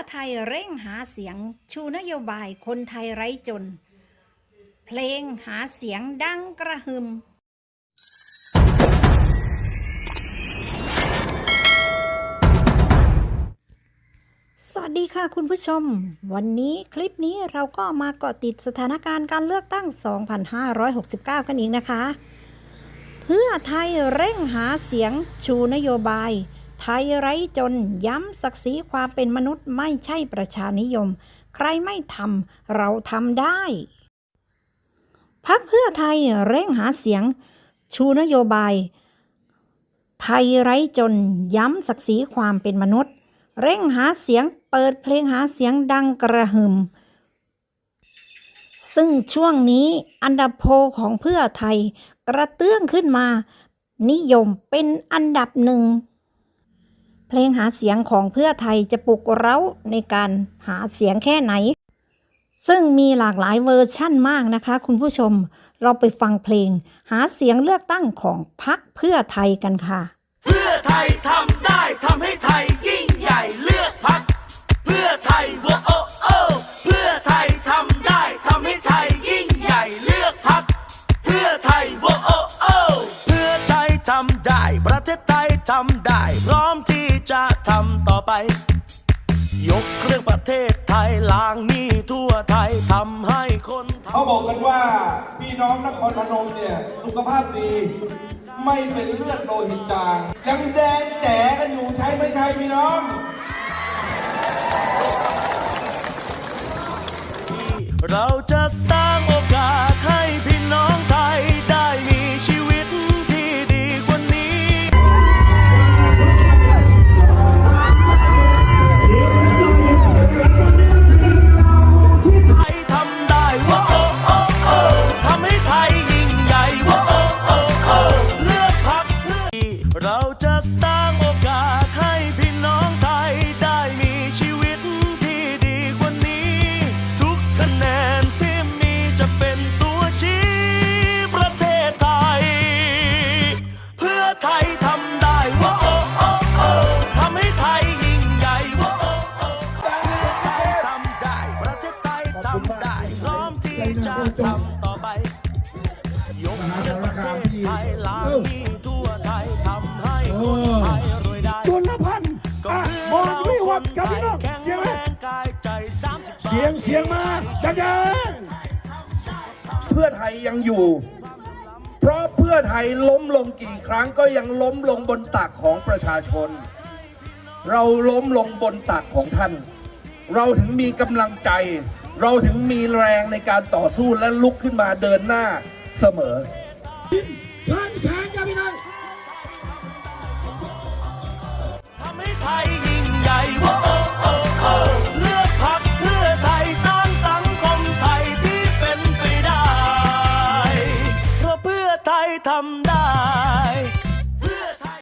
อไทยเร่งหาเสียงชูนโยบายคนไทยไร้จน เพลงหาเสียงดังกระหึ่มสวัสดีค่ะคุณผู้ชม วันนี้คลิปนี้เราก็มาเกาะติดสถานการณ์การเลือกตั้ง 2569 กันอีกนะคะ เพื่อไทยเร่งหาเสียงชูนโยบาย ไทยไร้จนย้ำศักดิ์ศรีความเป็นมนุษย์ไม่ใช่ประชานิยม ใครไม่ทำเราทำได้พักเพื่อไทยเร่งหาเสียง ชูนโยบาย ไทยไร้จนย้ำศักดิ์ศรีความเป็นมนุษย์ เร่งหาเสียงเปิดเพลงหาเสียงดังกระหึ่มซึ่งช่วงนี้อันดับโพของเพื่อไทยกระเตื้องขึ้นมา นิยมเป็นอันดับหนึ่ง เพลงหาเสียงของเพื่อไทยจะปลุกเร้าในการหาเสียงแค่ไหน ซึ่งมีหลากหลายเวอร์ชั่นมากนะคะ คุณผู้ชมเราไปฟังเพลง หาเสียงเลือกตั้งของพักเพื่อไทยกันค่ะ เพื่อไทยทำได้ทำให้ไทยยิ่งใหญ่เลือกพักเพื่อไทยโวโอโอเพื่อไทยทำได้ทำให้ไทยยิ่งใหญ่เลือกพักเพื่อไทยโวโอโอเพื่อไทยทำได้ ประเทศไทยทำได้พร้อม ที่จะทำต่อไป ยกเครื่องประเทศไทยล้างหนี้ทั่วไทยทำให้คนไทย เขาบอกกันว่าพี่น้องนครพนมเนี่ยสุขภาพดี ไม่เป็นเลือดโลหิตจางยังแดงแจ๋กันอยู่ใช่ไม่ใช่พี่น้อง เราจะสร้างโอ จะทำต่อไป ยกเลิกประเทศไทยล้างหนี้ทั่วไทยทำให้คนไทยรวยได้ชนพันธ์อะมองไม่หวดกับพี่น้องเสียงไหมกายใจสามสิบเสียงเสียงมาดังเพื่อไทยยังอยู่ เพราะเพื่อไทยล้มลงกี่ครั้งก็ยังล้มลงบนตักของประชาชน เราล้มลงบนตักของท่าน เราถึงมีกำลังใจ เราถึงมีแรงในการต่อสู้และลุกขึ้นมาเดินหน้าเสมอๆทางแสงกับพี่น้องทำให้ไทยยิ่งใหญ่โอ้โอ้โอ้โอ้เลือกพักเพื่อไทยสร้างสังคมไทยที่เป็นไปได้เพราะเพื่อไทยทำ